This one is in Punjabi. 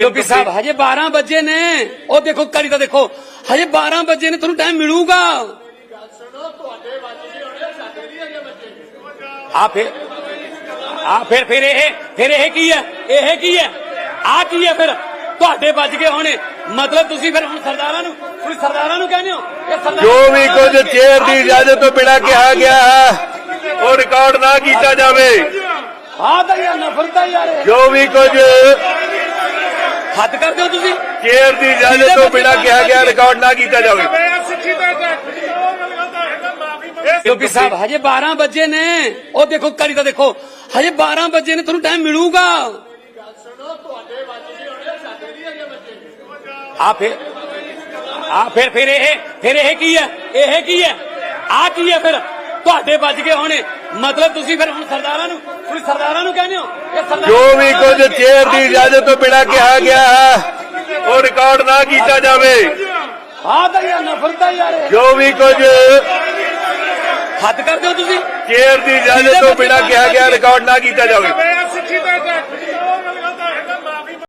ਕਿਉਂਕਿ ਸਾਹਿਬ ਹਜੇ 12 ਵਜੇ ਨੇ। ਉਹ ਦੇਖੋ ਕਰੀ ਤਾਂ ਦੇਖੋ। ਹਜੇ 12 ਵਜੇ ਨੇ ਤੁਹਾਨੂੰ ਟਾਈਮ ਮਿਲੂਗਾ। ਆ ਫਿਰ ਆ ਫਿਰ ਫਿਰ ਇਹ ਫਿਰ ਇਹ ਕੀ ਹੈ? ਇਹ ਕੀ ਹੈ? ਆ ਕੀ ਹੈ ਫਿਰ? ਤੁਹਾਡੇ ਵੱਜ ਗਏ ਹੋਣੇ। ਮਤਲਬ ਤੁਸੀਂ ਫਿਰ ਹੁਣ ਸਰਦਾਰਾਂ ਨੂੰ ਤੁਸੀਂ ਸਰਦਾਰਾਂ ਨੂੰ ਕਹਿੰਦੇ ਹੋ? ਜੋ ਵੀ ਕੁਝ ਚੇਅਰ ਦੀ ਇਜਾਜ਼ਤ ਤੋਂ ਬਿਨਾਂ ਕਿਹਾ ਗਿਆ ਹੈ ਉਹ ਰਿਕਾਰਡ ਨਾ ਕੀਤਾ ਜਾਵੇ। ਆ ਤਾਂ ਯਾਰ ਨਫ਼ਰਤ ਹੈ ਯਾਰ। ਜੋ ਵੀ ਕੁਝ ਹੱਦ ਕਰਦੇ ਹੋ ਤੁਸੀਂ? ਚੇਅਰ ਦੀ ਇਜਾਜ਼ਤ ਤੋਂ ਬਿਨਾਂ ਕਿਹਾ ਗਿਆ ਰਿਕਾਰਡ ਨਾ ਕੀਤਾ ਜਾਵੇ। ਕਿਉਂਕਿ ਸਾਹਿਬ ਹਜੇ 12 ਵਜੇ ਨੇ। ਉਹ ਦੇਖੋ ਕਰੀ ਤਾਂ ਦੇਖੋ। ਹਜੇ 12 ਵਜੇ ਨੇ ਤੁਹਾਨੂੰ ਟਾਈਮ ਮਿਲੂਗਾ। ਆ ਫਿਰ ਆ ਫਿਰ ਫਿਰ ਇਹ ਫਿਰ ਇਹ ਕੀ ਹੈ? ਇਹ ਕੀ ਹੈ? ਆ ਕੀ ਹੈ ਫਿਰ? ਤੁਹਾਡੇ ਵੱਜ ਗਏ ਹੋਣੇ। ਮਤਲਬ ਤੁਸੀਂ ਫਿਰ ਹੁਣ ਸਰਦਾਰਾਂ ਨੂੰ ਤੁਸੀਂ ਸਰਦਾਰਾਂ ਹੋ ਜੋ ਵੀ ਕੁਝ ਚੇਅਰ ਦੀ ਇਜਾਜ਼ਤ ਤੋਂ ਬਿਨਾਂ ਕਿਹਾ ਗਿਆ ਹੈ ਉਹ ਰਿਕਾਰਡ ਨਾ ਕੀਤਾ ਜਾਵੇ। ਆ ਤਾਂ ਯਾਰ ਨਫ਼ਰਤ ਹੈ ਯਾਰ। ਜੋ ਵੀ ਕੁਝ ਹੱਦ ਕਰਦੇ ਹੋ ਤੁਸੀਂ? ਚੇਅਰ ਦੀ ਇਜਾਜ਼ਤ ਤੋਂ ਬਿਨਾਂ ਕਿਹਾ ਗਿਆ ਰਿਕਾਰਡ ਨਾ ਕੀਤਾ ਜਾਵੇ।